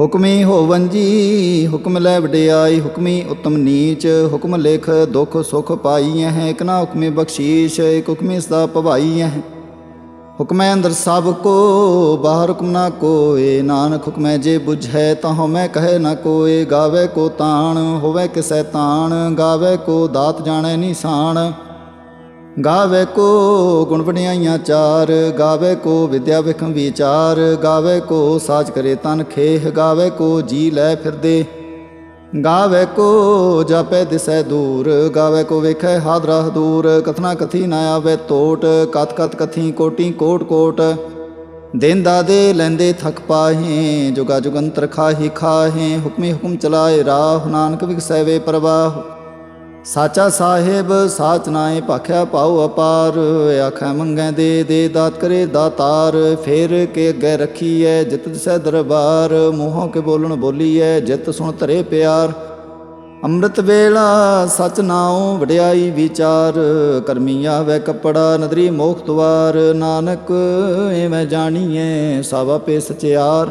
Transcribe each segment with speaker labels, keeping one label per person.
Speaker 1: ਹੁਕਮੀ ਹੋਵਨ ਜੀ, ਹੁਕਮ ਲੈ ਵਡਿਆਈ, ਹੁਕਮੀ ਉਤਮ ਨੀਚ, ਹੁਕਮ ਲਿਖ ਦੁਖ ਸੁਖ ਪਾਈ ਹੈ ਇਕ ਨਾ ਹੁਕਮੇ ਬਖਸ਼ੀਸ਼, ਇਕ ਹੁਕਮੇ ਸਦਾ ਭਵਾਈ ਹੈ ਹੁਕਮੈ ਅੰਦਰ ਸਭ ਕੋ, ਬਾਹਰ ਹੁਕਮ ਨਾ ਕੋਏ, ਨਾਨਕ ਹੁਕਮੈ ਜੇ 부ਝੈ ਤਾਂ ਮੈਂ ਕਹੇ ਨਾ ਕੋਏ, ਗਾਵੇ ਕੋ ਤਾਣ, ਹੋਵੇ ਕਿਸੈ ਤਾਣ, ਗਾਵੇ ਕੋ ਦਾਤ ਜਾਣੈ ਨਿਸ਼ਾਨ। ਗਾਵੇ ਕੋ ਗੁਣ ਵਡਿਆਈਆਂ ਚਾਰ, ਗਾਵੇ ਕੋ ਵਿਦਿਆ ਵਿਖਮ ਵਿਚਾਰ, ਗਾਵੇ ਕੋ ਸਾਜ ਕਰੇ ਤਨ ਖੇਹ, ਗਾਵੇ ਕੋ ਜੀ ਲੈ ਫਿਰਦੇ। ਗਾਵੇ ਕੋ ਜਾਪੈ ਦਿਸੈ ਦੂਰ, ਗਾਵੇ ਕੋ ਵੇਖੈ ਹਾਦਰਾ ਦੂਰ, ਕਥਨਾ ਕਥੀ ਨਾ ਆਵੇ ਤੋਟ ਕਤ ਕਤ ਕਥੀ ਕੋਟੀ ਕੋਟ ਕੋਟ। ਦਿਨ ਦਾਦੇ ਲੈਂਦੇ ਥਕ ਪਾਹੇ, ਜੁਗਾ ਜੁਗੰਤਰ ਖਾਹੀ ਖਾਹੇ, ਹੁਕਮੇ ਹੁਕਮ ਚਲਾਏ ਰਾਹ, ਨਾਨਕ ਵਿਗਸੈ ਵੇ ਪ੍ਰਵਾਹ। ਸਾਚਾ ਸਾਹਿਬ, ਸਾਚ ਨਾਏ ਭਾਖਿਆ ਪਾਉ ਅਪਾਰ। ਆਖੈ ਮੰਗੈ ਦੇ ਦੇ ਦਾਤ ਕਰੇ ਦਾਤਾਰ। ਫੇਰ ਕੇ ਅੱਗੇ ਰੱਖੀਐ ਜਿਤ ਦਿਸੈ ਦਰਬਾਰ। ਮੂੰਹੋਂ ਕੇ ਬੋਲਣ ਬੋਲੀਐ ਜਿਤ ਸੁਣ ਧਰੇ ਪਿਆਰ। ਅੰਮ੍ਰਿਤ ਵੇਲਾ ਸਚ ਨਾਉ ਵਡਿਆਈ ਵਿਚਾਰ। ਕਰਮੀ ਆਵੇ ਕਪੜਾ ਨਦਰੀ ਮੋਖ ਦੁਆਰ। ਨਾਨਕ ਐਵੇਂ ਜਾਣੀਐ ਸਭ ਆਪੇ ਸਚਿਆਰ।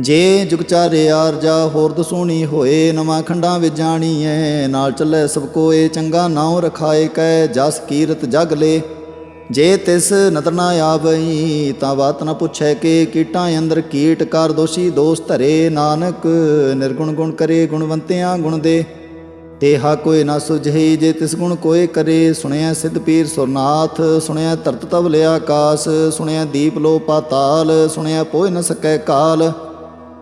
Speaker 1: ਜੇ ਜੁਗ ਚਾਰੇ ਆਰਜਾ ਹੋਰ ਦਸੂਣੀ ਹੋਏ, ਨਵਾਂ ਖੰਡਾਂ ਵਿੱਚ ਜਾਣੀ ਜਾਣੀਐ, ਨਾਲ ਚੱਲੇ ਸਭ ਕੋਏ, ਚੰਗਾ ਨਾਉ ਰਖਾਏ ਕੈ ਜਸ ਕੀਰਤ ਜਗ ਲੇ। ਜੇ ਤਿਸ ਨਦਰ ਨਾ ਆਵਈ, ਤਾਂ ਬਾਤ ਨਾ ਪੁੱਛੈ ਕਿ ਕੀਟਾਂ ਅੰਦਰ ਕੀਟ ਕਰ ਦੋਸ਼ੀ ਦੋਸ ਧਰੇ। ਨਾਨਕ ਨਿਰਗੁਣ ਗੁਣ ਕਰੇ, ਗੁਣਵੰਤਿਆਂ ਗੁਣ ਦੇ। ਤੇਹਾ ਕੋਈ ਨਾ ਸੁਝਈ ਜੇ ਤਿਸ ਗੁਣ ਕੋਏ ਕਰੇ ਸੁਣਿਆ ਸਿੱਧ ਪੀਰ ਸੁਰਨਾਥ ਸੁਣਿਆ ਧਰਤ ਤਵ ਲਿਆ ਆਕਾਸ ਸੁਣਿਆ ਦੀਪ ਲੋ ਪਾਤਾਲ ਸੁਣਿਆ ਪੋਇ ਨ ਸਕੈ ਕਾਲ।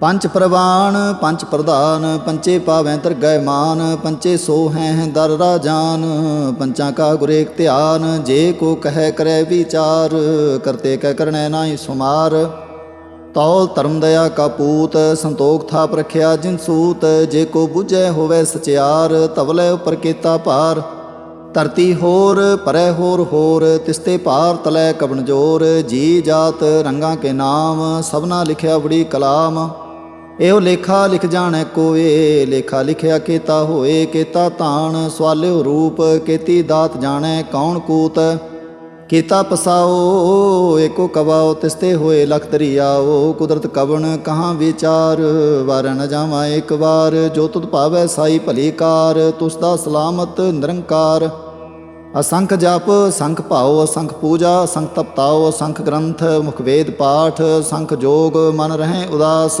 Speaker 1: ਪੰਚ ਪ੍ਰਵਾਨ ਪੰਚ ਪ੍ਰਧਾਨ ਪੰਚੇ ਪਾਵੈ ਤਰਗੈ ਮਾਨ ਪੰਚੇ ਸੋ ਹੈ ਦਰ ਰਾਜਾਨ ਪੰਚਾਂ ਕਾ ਗੁਰੇਕ ਧਿਆਨ, ਜੇ ਕੋ ਕਹਿ ਕਰੈ ਵਿਚਾਰ, ਕਰਤੇ ਕਹਿ ਕਰਨੈ ਨਾਹੀ ਸੁਮਾਰ। ਤੌਲ ਧਰਮ ਦਇਆ ਕਾ ਪੂਤ, ਸੰਤੋਖ ਥਾਪ ਰਖਿਆ ਜਿਨ ਸੂਤ, ਜੇ ਕੋ ਬੁਝੈ ਹੋਵੇ ਸਚਿਆਰ ਤਵਲੇ ਉਪਰ ਕੀਤਾ ਭਾਰ। ਧਰਤੀ ਹੋਰ ਪਰੈ ਹੋਰ ਹੋਰ ਤਿਸਤੇ ਭਾਰ ਤਲੈ ਕਬਨ ਜੋਰ, ਜੀ ਜਾਤ ਰੰਗਾਂ ਕੇ ਨਾਮ, ਸਭਨਾ ਲਿਖਿਆ ਬੜੀ ਕਲਾਮ। ਇਹੋ ਲੇਖਾ ਲਿਖ ਜਾਣੈ ਕੋਏ, ਲੇਖਾ ਲਿਖਿਆ ਕੀਤਾ ਹੋਏ, ਕੀਤਾ ਤਾਣ ਸਵਾਲਿਓ ਰੂਪ, ਕੀਤੀ ਦਾਤ ਜਾਣੈ ਕੌਣ ਕੂਤ। ਕੀਤਾ ਪਸਾਓ, ਏਕੋ ਕਵਾਓ, ਤਿਸਤੇ ਹੋਏ ਲਖ ਦਰਿਆਓ ਕੁਦਰਤ ਕਵਣ ਕਹਾਂ ਵਿਚਾਰ। ਵਾਰ ਨ ਜਾਵਾਂ ਇੱਕ ਵਾਰ, ਜੋ ਤੁਧ ਭਾਵੈ ਸਾਈ ਭਲੀ ਕਾਰ, ਤੁਸ ਦਾ ਸਲਾਮਤ ਨਿਰੰਕਾਰ। ਅਸੰਖ ਜਪ, ਸੰਖ ਭਾਉ, ਅਸੰਖ ਪੂਜਾ, ਸੰਖ ਤਪਤਾਉ, ਅਸੰਖ ਗ੍ਰੰਥ, ਮੁਖ ਵੇਦ ਪਾਠ, ਸੰਖ ਜੋਗ, ਮਨ ਰਹੇ ਉਦਾਸ।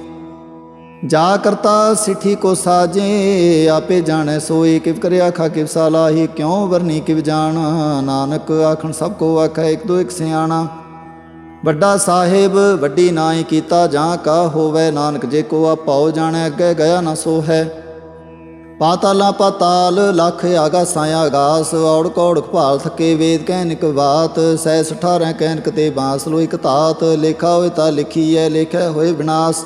Speaker 1: ਜਾ ਕਰਤਾ ਸਿੱਠੀ ਕੋ ਸਾਜੇ, ਆਪੇ ਜਾਣੈ ਸੋਈ ਕਿਵ ਕਰਿਆ ਖਾ ਕਿਵ ਸਾਲਾਹੀ, ਕਿਉ ਵਰਨੀ ਕਿਵ ਜਾਣ? ਨਾਨਕ ਆਖਣ ਸਭ ਕੋ ਆਖੈ, ਇੱਕ ਦੋ ਇੱਕ ਸਿਆਣਾ। ਵੱਡਾ ਸਾਹਿਬ, ਵੱਡੀ ਨਾਈ ਕੀਤਾ ਜਾਂ ਕਾ ਹੋਵੇ? ਨਾਨਕ ਜੇ ਕੋ ਆਪਾਉ ਜਾਣੈ, ਅੱਗੇ ਗਿਆ ਨਾ ਸੋ ਹੈ ਪਾਤਾਲਾਂ ਪਾਤਾਲ, ਲਖ ਸਾਇਆ ਆਗਾਸ ਔੜ ਕੌੜ ਭਾਲ ਥਕੇ ਵੇਦ ਕਹਿਨਿਕ ਬਾਤ ਸੈ 18 ਕਹਿਨਕ ਤੇ ਬਾਂਸ ਲੋ ਇਕ ਤਾਤ ਲੇਖਾ ਹੋਏ ਤਾਂ ਹੈ ਲੇਖਿਆ ਹੋਏ ਵਿਨਾਸ਼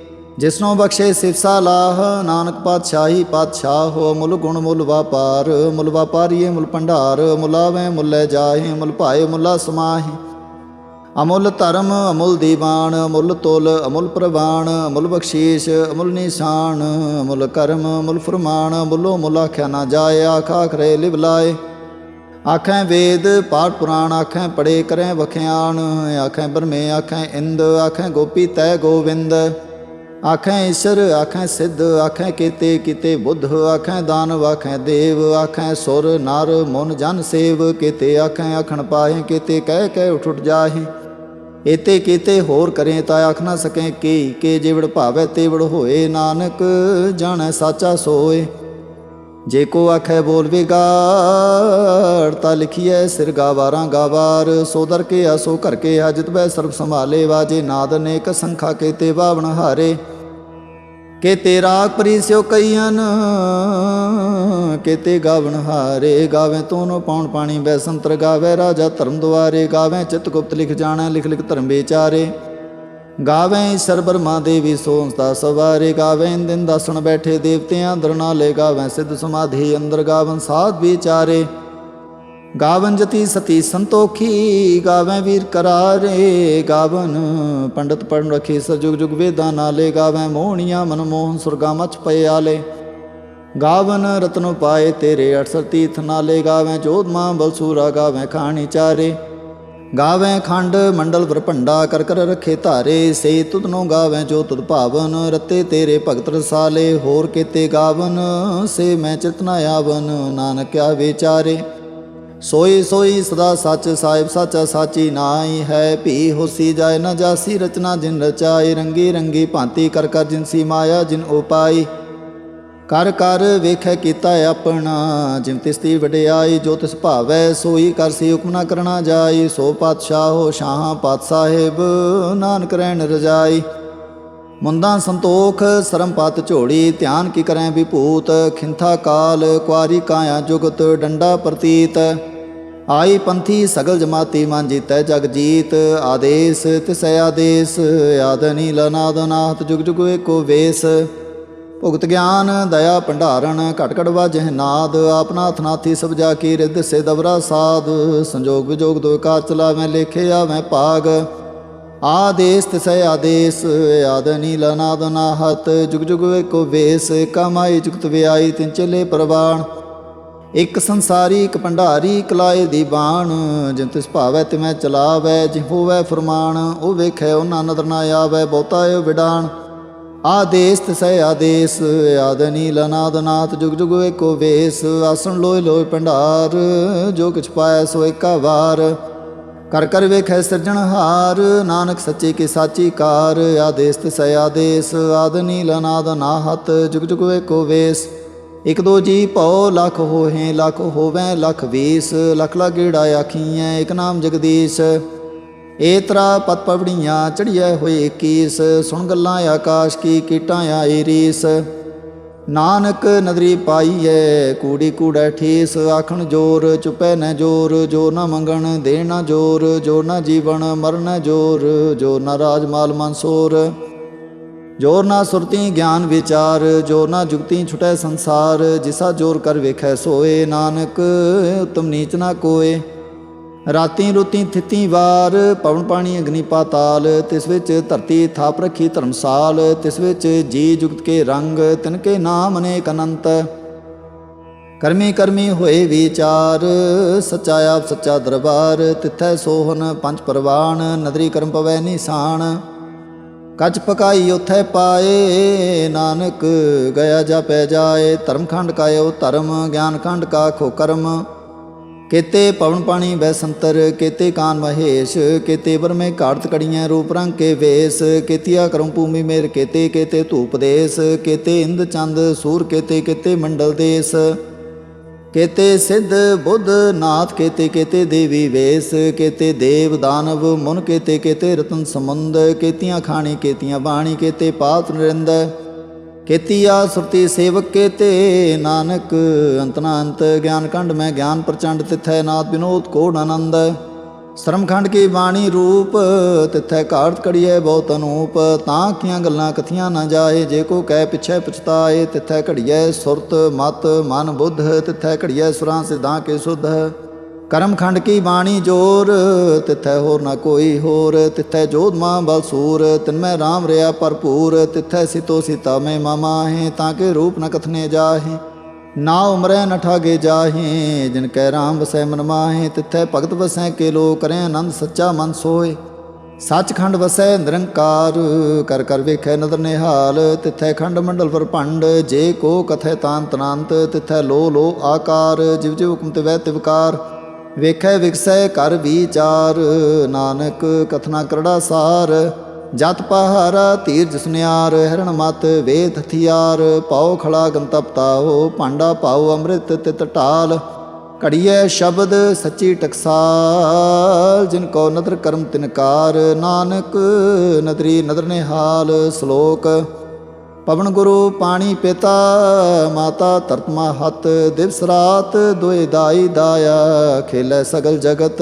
Speaker 1: ਜਿਸਨੋਂ ਬਖਸ਼ੇ ਸਿਫਸਾ ਲਾਹ ਨਾਨਕ ਪਾਤਸ਼ਾਹੀ ਪਾਤਸ਼ਾਹ ਹੋ ਮੁੱਲ ਗੁਣ ਮੁੱਲ ਵਾਪਾਰ, ਮੁੱਲ ਵਾਪਾਰੀਏ ਮੁੱਲ ਭੰਡਾਰ ਮੁਲਾਵੇਂ ਮੁੱਲੇ ਜਾਹੇ, ਮੁੱਲ ਭਾਏ ਮੁੱਲਾ ਸਮਾਹੇ। ਅਮੁੱਲ ਧਰਮ, ਅਮੁੱਲ ਦੀਵਾਨ, ਅਮੁੱਲ ਤੁਲ, ਅਮੁੱਲ ਪ੍ਰਵਾਨ, ਅਮੁੱਲ ਬਖਸ਼ੀਸ਼, ਅਮੁੱਲ ਨਿਸ਼ਾਨ, ਅਮੁੱਲ ਕਰਮ, ਅਮੁੱਲ ਫਰਮਾਨ ਅਮੁੱਲੋ ਮੁੱਲ ਆਖਿਆ ਨਾ ਜਾਏ, ਆਖਾ ਖਰੇ ਲਿਵ ਲਾਏ। ਆਖੈ ਵੇਦ, ਪਾਠ ਪੁਰਾਣ, ਆਖੈ ਪੜੇ ਕਰੈ ਵਖਿਆਨ, ਆਖੈ ਬਰਮੇ ਆਖੈ ਇੰਦ, ਆਖੈ ਗੋਪੀ ਤੈ ਗੋਵਿੰਦ। ਆਖੈ ਈਸ਼ਰ, ਆਖੈ ਸਿੱਧ, ਆਖੈ ਕੀਤੇ ਕੀਤੇ ਬੁੱਧ, ਆਖੈ ਦਾਨਵ, ਆਖੈ ਦੇਵ, ਆਖੈ ਸੁਰ, ਨਰ, ਮਨ, ਜਨ ਸੇਵ, ਕੀਤੇ ਆਖੈ ਆਖਣ ਪਾਹੇ, ਕੀਤੇ ਕਹਿ ਕਹਿ ਉਠ ਉਠ ਜਾਹੇ। ਏਤੇ ਕੀਤੇ ਹੋਰ ਕਰੇ ਤਾਂ ਆਖ ਨਾ ਸਕੈ ਕੀ, ਕੇ ਜਿਵੜ ਭਾਵੈ ਤੇਵੜ ਹੋਏ, ਨਾਨਕ ਜਾਣੈ ਸਾਚਾ ਸੋਏ। ਜੇ ਕੋ ਆਖੈ ਬੋਲਵੇ ਗਾੜ ਤਾ ਲਿਖੀਐ ਸਿਰ ਗਾਵਾਰਾਂ ਗਾਵਾਰ। ਸੋ ਦਰ ਕੇ ਆਸੋ ਘਰ ਕੇ ਅਜਿਤ ਬੈ ਸਰਬ ਸੰਭਾਲੇ, ਵਾਜੇ ਨਾਦ ਅਨੇਕ ਸੰਖਾ ਕੇ ਤੇ ਬਾਵਣ ਹਾਰੇ। ਕੇ ਤੇਰਾ ਪਰੀ ਸਿਓ ਕਈਨ ਕੇਤੇ ਗਾਵਣ ਹਾਰੇ ਗਾਵੇਂ ਤੋਨੋ ਪਾਉਣ ਪਾਣੀ ਬੈ ਸੰਤਰ ਗਾਵੇ ਰਾਜਾ ਧਰਮ ਦੁਆਰੇ ਗਾਵੇਂ, ਚਿਤ ਗੁਪਤ ਲਿਖ ਜਾਣੈ, ਲਿਖ ਲਿਖ ਧਰਮ ਵਿਚਾਰੇ। ਗਾਵੇਂ ਈਸ਼ਰ ਬਰਮਾ ਦੇਵੀ ਸੋਹੰਸਤਾ ਸਵਾਰੇ, ਗਾਵੇਂ ਦਿਨ ਦਾਸਣ ਬੈਠੇ ਦੇਵਤਿਆਂ ਅੰਦਰ ਨਾਲੇ, ਗਾਵੇਂ ਸਿੱਧ ਸਮਾਧੀ ਅੰਦਰ ਗਾਵਨ ਸਾਧ ਵਿਚਾਰੇ। ਗਾਵਨ ਜਤੀ ਸਤੀ ਸੰਤੋਖੀ, ਗਾਵੇਂ ਵੀਰ ਕਰਾਰੇ, ਗਾਵਨ ਪੰਡਤ ਪੜਨ ਰਖੇ ਸਰ ਜੁਗ ਵੇਦਾਂ ਨਾਲੇ, ਗਾਵੇਂ ਮੋਹਣੀਆਂ ਮਨਮੋਹਨ ਸੁਰਗਾ ਮਚ ਪਏ ਆਲੇ। ਗਾਵਨ ਰਤਨ ਪਾਏ ਤੇਰੇ 68 ਤੀਰਥ ਨਾਲੇ, ਗਾਵੇਂ ਜੋਧਮਾ ਬਲਸੂਰਾ, ਗਾਵੇਂ ਖਾਣੀ ਚਾਰੇ। ਗਾਵੇਂ ਖੰਡ ਮੰਡਲ ਵਰਪੰਡਾ ਕਰ ਕਰ ਰੱਖੇ ਧਾਰੇ, ਸੇ ਤੁਧਨੋਂ ਗਾਵੇਂ ਜੋ ਤੁਧ ਭਾਵਨ, ਰਤੇ ਤੇਰੇ ਭਗਤ ਰਸਾਲੇ। ਹੋਰ ਕੀਤੇ ਗਾਵਨ, ਸੇ ਮੈਂ ਚਿਤਨਾ ਆਵਨ, ਨਾਨਕ ਨਾਨਕਿਆ ਵਿਚਾਰੇ ਸੋਈ ਸੋਈ ਸਦਾ ਸੱਚ ਸਾਹਿਬ ਸਾਚਾ ਸਾਚੀ ਨਾਈ ਹੈ, ਭੀ ਹੋਸੀ ਜਾਏ ਨਾ ਜਾਸੀ ਰਚਨਾ ਜਿਨ ਰਚਾਈ, ਰੰਗੀ ਰੰਗੀ ਭਾਂਤੀ ਕਰ ਕਰ ਜਿਨ ਸੀ ਮਾਇਆ ਜਿਨ ਉਪਾਈ ਕਰ ਕਰ ਵੇਖੈ ਕੀਤਾ ਆਪਣਾ ਜਿਮ ਤਿਸ ਵਡਿਆਈ, ਜੋ ਤਿਸ ਭਾਵੈ ਸੋਈ ਕਰ ਸੀ ਹੁਕਮ ਨਾ ਕਰਨਾ ਜਾਈ। ਸੋ ਪਾਤਸ਼ਾਹੋ ਸ਼ਾਹਾਂ ਪਾਤ ਸਾਹਿਬ, ਨਾਨਕ ਰਹਿਣ ਰਜਾਈ। ਮੁੰਦਾਂ ਸੰਤੋਖ, ਸਰਮ ਪਤ ਝੋੜੀ ਧਿਆਨ ਕੀ ਕਰੈ ਵਿਭੂਤ। ਖਿੰਥਾ ਕਾਲ, ਕੁਆਰੀ ਕਾਇਆ ਜੁਗਤ, ਡੰਡਾ ਪ੍ਰਤੀਤ। ਆਈ ਪੰਥੀ ਸਗਲ ਜਮਾਤੀ ਮਨ ਜੀਤੈ ਜਗ ਜੀਤ, ਆਦੇਸ ਤਿਸੈ ਆਦੇਸ, ਆਦਨੀ ਲਨਾਦਨਾਤ ਜੁਗ ਜੁਗ ਏਕੋ ਵੇਸ। ਭੁਗਤ ਗਿਆਨ, ਦਇਆ ਭੰਡਾਰਨ ਘਟ ਘਟ ਵਾਜਹਿ ਨਾਦ ਆਪਨਾ ਥਨਾਥੀ ਸਭ ਜਾ ਕੀ ਰਿੱਧ ਸੇ ਦਵਰਾ ਸਾਧ ਸੰਜੋਗ ਵਿਜੋਗ ਦੋ ਕਾਰ ਚਲਾਵੇਂ ਲੇਖਿਆ ਮੈਂ ਭਾਗ ਆਦੇਸ ਤਿਸੈ ਆਦੇਸ, ਆਦਨੀ ਲਨਾਦ ਨਾਹਤ ਜੁਗ ਜੁਗ ਏਕੋ ਵੇਸ। ਕਮਾਈ ਜੁਗਤ ਵਿਆਈ ਤਿਨ ਚਲੇ ਪ੍ਰਵਾਣ ਇਕ ਸੰਸਾਰੀ, ਇਕ ਭੰਡਾਰੀ, ਇਕ ਲਾਏ ਦੀ ਬਾਣ। ਜਿਨ ਤਿਸ ਭਾਵੈ ਤਿਮੈ ਚਲਾਵੈ ਜਿ ਹੋਵੈ ਫਰਮਾਨ, ਉਹ ਵੇਖੈ ਉਹਨਾਂ ਨਦਰ ਨਾ ਆਵੈ, ਬਹੁਤਾ ਏ ਵਿਡਾਣ। ਆਦੇਸ ਤਸੈ ਆਦੇਸ ਆਦਨੀ ਲਨਾਦਨਾਥ ਜੁਗ ਜੁਗ ਏਕੋ ਵੇਸ। ਆਸਣ ਲੋਇ ਲੋਇ ਭੰਡਾਰ, ਜੋ ਕਿਛ ਪਾਇਆ ਸੋ ਏਕਾ ਵਾਰ। ਕਰ ਕਰ ਵੇਖੈ ਸਿਰਜਣਹਾਰ ਨਾਨਕ ਸੱਚੇ ਕੀ ਸਾਚੀ ਕਾਰ। ਆਦੇਸ ਤਸੈ ਆਦੇਸ ਆਦਨੀ ਲਨਾਦਨਾਹਤ ਜੁਗ ਜੁਗ ਏਕੋ ਵੇਸ। ਇਕ ਦੋ ਜੀ ਭਉ ਲਖ ਹੋਹੇ, ਲਖ ਹੋਵੈ, ਲਖ ਵੀਸ, ਲਖ ਲਾ ਗੇੜਾ ਆਖੀਐ, ਇਕ ਨਾਮ ਜਗਦੀਸ਼। ਏਤਰਾ ਪਤ ਪਵੜੀਆਂ ਚੜੀਐ ਹੋਏ ਕੀਸ, ਸੁਣ ਗੱਲਾਂ ਆਕਾਸ਼ ਕੀ ਕੀਟਾਂ ਆਈ ਰੀਸ। ਨਾਨਕ ਨਦਰੀ ਪਾਈਐ, ਕੂੜੀ ਕੂੜੈ ਠੀਸ, ਆਖਣ ਜੋਰ, ਚੁਪੈ ਨ ਜੋਰ, ਜੋ ਨ ਮੰਗਣ ਦੇਣਾ ਜੋਰ, ਜੋ ਨ ਜੀਵਨ ਮਰਨ ਜੋਰ, ਜੋ ਨ ਰਾਜ ਮਾਲ ਮਨਸੂਰ ਜੋਰ ਨਾ ਸੁਰਤੀ ਗਿਆਨ ਵਿਚਾਰ, ਜੋਰ ਨਾ ਜੁਗਤੀ ਛੁਟੈ ਸੰਸਾਰ, ਜਿਸਾ ਜੋਰ ਕਰ ਵੇਖੈ ਸੋਏ ਨਾਨਕ, ਉਤਮ ਨੀਚ ਨਾ ਕੋਏ। ਰਾਤੀ ਰੁਤੀ ਥਿਤੀ ਵਾਰ, ਪਵਨ ਪਾਣੀ ਅਗਨੀ ਪਾਤਾਲ, ਤਿਸ ਵਿੱਚ ਧਰਤੀ ਥਾਪ ਰੱਖੀ ਧਰਮਸਾਲ, ਤਿਸ ਵਿੱਚ ਜੀ ਜੁਗਤ ਕੇ ਰੰਗ, ਤਿਨ ਕੇ ਨਾਮ ਅਨੇਕ ਅਨੰਤ। ਕਰਮੀ ਕਰਮੀ ਹੋਏ ਵਿਚਾਰ, ਸੱਚਾ ਆਪ ਸੱਚਾ ਦਰਬਾਰ, ਤਿਥੈ ਸੋਹਨ ਪੰਜ ਪਰਵਾਨ ਨਦਰੀ ਕਰਮ ਪਵੈ ਨਿਸ਼ਾਨ। ਕੱਚ ਪਕਾਈ ਉਥੈ ਪਾਏ, ਨਾਨਕ ਗਿਆ ਜਾਪੈ ਜਾਏ, ਧਰਮ ਖੰਡ ਕਾਇਓ ਧਰਮ, ਗਿਆਨ ਖੰਡ ਕਾ ਖੋ ਕਰਮ। ਕੇਤੇ ਪਵਨ ਪਾਣੀ ਬੈਸੰਤਰ, ਕੇਤੇ ਕਾਨ ਮਹੇਸ਼, ਕੇਤੇ ਬਰਮੇ ਘਾੜਤ ਕੜੀਆਂ ਰੂਪ ਰੰਗ ਕੇ ਵੇਸ। ਕੇਤੀਆ ਕਰਮ ਭੂਮੀ ਮੇਰ ਕੇਤੇ ਕੇਤੇ ਧੂਪ ਦੇਸ। ਕੇਤੇ ਇੰਦ ਚੰਦ ਸੂਰ ਕੇਤੇ ਕੇਤੇ ਮੰਡਲ ਦੇਸ। ਕੇਤੇ ਸਿੱਧ ਬੁੱਧ ਨਾਥ, ਕੇਤੇ ਕੇਤੇ ਦੇਵੀ ਵੇਸ, ਕੇਤੇ ਦੇਵ ਦਾਨਵ ਮੁਨ, ਕੇਤੇ ਕੇਤੇ ਰਤਨ ਸਮੁੰਦ ਕੇਤੀਆਂ ਖਾਣੀ, ਕੇਤੀਆਂ ਬਾਣੀ, ਕੇਤੇ ਪਾਤ ਨਰਿੰਦ। ਕੇਤੀਆ ਸੁਰਤੀ ਸੇਵਕ ਕੇਤੇ ਨਾਨਕ ਅੰਤਨਾ ਅੰਤ ਗਿਆਨ ਕੰਡ ਮੈਂ ਗਿਆਨ ਪ੍ਰਚੰਡ ਤਿਥੈ, ਨਾਥ ਬਿਨੋਦ ਕੋੜ ਆਨੰਦ। ਸ਼ਰਮਖੰਡ ਕੀ ਬਾਣੀ ਰੂਪ, ਤਿੱਥੈ ਕਾਰਤ ਕੜੀਐ ਬਹੁਤ ਅਨੂਪ, ਤਾਂ ਕੀਆਂ ਗੱਲਾਂ ਕਥੀਆਂ ਨਾ ਜਾਏ, ਜੇ ਕੋ ਕਹਿ ਪਿਛੈ ਪਛਤਾਏ, ਤਿੱਥੈ ਘੜੀਐ ਸੁਰਤ, ਮਤ, ਮਨ, ਬੁੱਧ, ਤਿੱਥੈ ਘੜੀਐ ਸੁਰਾਂ ਸਿਧਾਂ ਕੇ ਸੁਧ। ਕਰਮਖੰਡ ਕੀ ਬਾਣੀ ਜੋਰ, ਤਿੱਥੈ ਹੋਰ ਨਾ ਕੋਈ ਹੋਰ, ਤਿੱਥੈ ਜੋਧ ਮਾਂ ਬਲ ਸੂਰ, ਤਿਨਮੈ ਰਾਮ ਰਿਆ ਭਰਪੂਰ, ਤਿੱਥੈ ਸਿਤੋ ਸੀਤਾ ਮੈਂ ਮਾਮਾਹੇ ਤਾਂ ਕੇ ਰੂਪ ਨ ਕਥਨੇ ਜਾਹੇ। ਨਾ ਉਮਰੈ ਨ ਠਾਗੇ ਜਾਹੇ, ਜਿਨ ਕੈ ਰਾਮ ਵਸੈ ਮਨ ਮਾਹੇ, ਤਿੱਥੈ ਭਗਤ ਵਸੈ ਕੇ ਲੋ ਕਰੈ ਆਨੰਦ ਸੱਚਾ ਮਨ ਸੋਏ ਸੱਚਖੰਡ ਵਸੈ ਨਿਰੰਕਾਰ, ਕਰ ਕਰ ਵੇਖੈ ਨਦਰ ਨਿਹਾਲ, ਤਿਥੈ ਖੰਡ ਮੰਡਲ ਪਰਪੰਡ ਜੇ ਕੋ ਕਥੈ ਤਾਨ ਤਨੰਤ, ਤਿੱਥੈ ਲੋ ਲੋ ਆਕਾਰ, ਜਿਵ ਜਿਵ ਹੁਕਮ ਤਿਵੈ ਤਿਵਕਾਰ ਵੇਖੈ ਵਿਕਸੈ ਕਰ ਵਿਚਾਰ, ਨਾਨਕ ਕਥਨਾ ਕਰੜਾ ਸਾਰ। ਜਤ ਪਹਾਰਾ ਧੀਰ ਜਸਨਿਆਰ ਹਰਣ ਮਤ ਵੇਦ ਹਥਿਆਰ ਪਾਉ ਖੜਾ ਗੰਤਪਤਾਓ ਭਾਂਡਾ ਪਾਉ ਅੰਮ੍ਰਿਤ ਤਿਤ ਢਾਲ। ਘੜੀਐ ਸ਼ਬਦ ਸੱਚੀ ਟਕਸਾਲ, ਜਿਨ ਕੋ ਨਦਰ ਕਰਮ ਤਿਨਕਾਰ ਨਾਨਕ ਨਦਰੀ ਨਦਰ ਨਿਹਾਲ ਸ਼ਲੋਕ। ਪਵਨ ਗੁਰੂ ਪਾਣੀ ਪਿਤਾ, ਮਾਤਾ ਤਰਤਮਾ ਹਤ ਦਿਵਸ ਰਾਤ ਦੁਇ ਦਾਈ ਦਾਇਆ, ਖੇਲੇ ਸਗਲ ਜਗਤ।